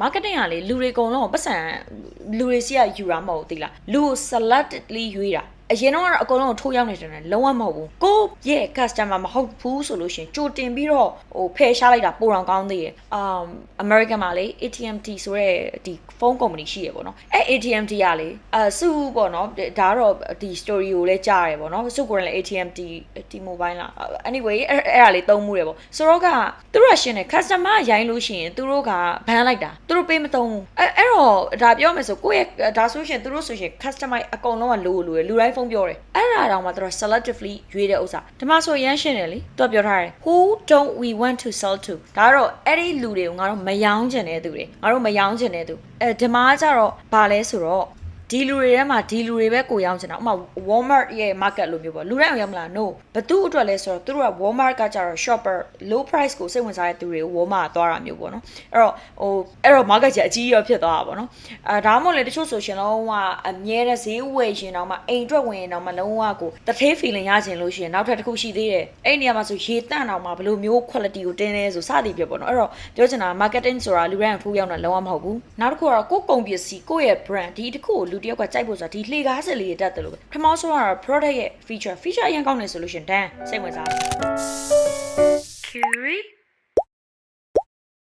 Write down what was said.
marketing ကလေလူတွေအကုန်လုံးကိုပတ်စံလူတွေစီကယူတာမဟုတ်ဘူးသိလားလူကို selectively ရွေးတာ အရင်တော့ကတော့အကုန်လုံးကိုထိုးရောက်နေတယ်နဲ့လုံးဝမဟုတ်ဘူးကိုယ့်ရဲ့ customer မဟုတ်ဘူးဆိုလို့ရှရင်ကြိုတင်ပြီးတော့ဟိုဖယ်ရှားလိုက်တာပိုတောင်ကောင်းသေးတယ်။ um American မှာလေ ATMT ဆိုတဲ့ဒီဖုန်းကုမ္ပဏီရှိရပေါ့နော်။အဲ ATMT ကလေအစုပေါ့နော်ဒါကတော့ဒီ story ကိုလည်းကြားရတယ်ပေါ့နော်။စုကိုယ်လည်း ATMT T-Mobile လား anyway အဲ့အဲ့ဒါလေးသုံးမှုတယ်ပေါ့။ဆိုတော့ကသူတို့ကရှင်းတယ် customer ရိုင်းလို့ရှိရင်သူတို့ကဘန်လိုက်တာ။သူတို့ပေးမသုံးဘူး။အဲအဲ့တော့ဒါပြောမယ်ဆိုကိုယ့်ရဲ့ဒါဆိုရှင်သူတို့ဆိုရှင် customer အကုန်လုံးကလိုလိုလူတိုင်းဖုန်းပြောတယ်။အဲ့ဒါတောင်မှသူတို့ selectively ရွေးတဲ့ဥစ္စာ။ဒီမှာဆိုရမ်းရှင်းတယ်လေ။သူကပြောထားတယ် who don't we want to sell to ဒါကတော့အဲ့ဒီလူတွေကိုငါတို့မယောင်းချင်တဲ့သူတွေငါတို့မယောင်းချင်တဲ့သူအဲဒီမှာကျတော့ဘာလဲဆိုတော့ ဒီလူတွေထဲမှာဒီလူတွေပဲကိုရောင်းချင်တာဥပမာ Walmart ရဲ့ market လို့မျိုးပေါ့လူတိုင်းအောင်ရမလား no ဘသူအတွက်လဲဆိုတော့သူတို့က Walmart ကကျတော့ shopper low price ကိုစိတ်ဝင်စားတဲ့သူတွေကို Walmart ကသွားတာမျိုးပေါ့နော်အဲ့တော့ဟိုအဲ့တော့ market ကြီးအကြီးရောဖြစ်သွားတာပေါ့နော်အဲဒါမှမဟုတ်လေတချို့ဆိုရှင်လုံးဝအမြဲတမ်းဈေးဝယ်ရှင်တော့မှအိမ်အတွက်ဝင်ရင်တော့မှလုံးဝကိုတထေး feeling ရချင်လို့ရှိရင်နောက်ထပ်တစ်ခုရှိသေးတယ်အဲ့ဒီနေရာမှာဆိုရေတန့်တော့မှဘယ်လိုမျိုး quality ကိုတင်းလဲဆိုစသည်ဖြစ်ပေါ့နော်အဲ့တော့ပြောချင်တာ marketing ဆိုတာလူတိုင်းထိုးရောက်တာလုံးဝမဟုတ်ဘူးနောက်တစ်ခုကတော့ကိုယ်ကုန်ပစ္စည်းကိုယ့်ရဲ့ brand ဒီတစ်ခုကိုလူတစ်ယောက်ကကြိုက်ဖို့ဆိုတာဒီလှေကားစက်လေးတက်တယ်လို့ပဲပထမဆုံးကတော့ product ရဲ့ feature feature အရင်ကောင်းနေဆိုလို့ရှရင်တန်းစိတ်ဝင်စားတယ် Curie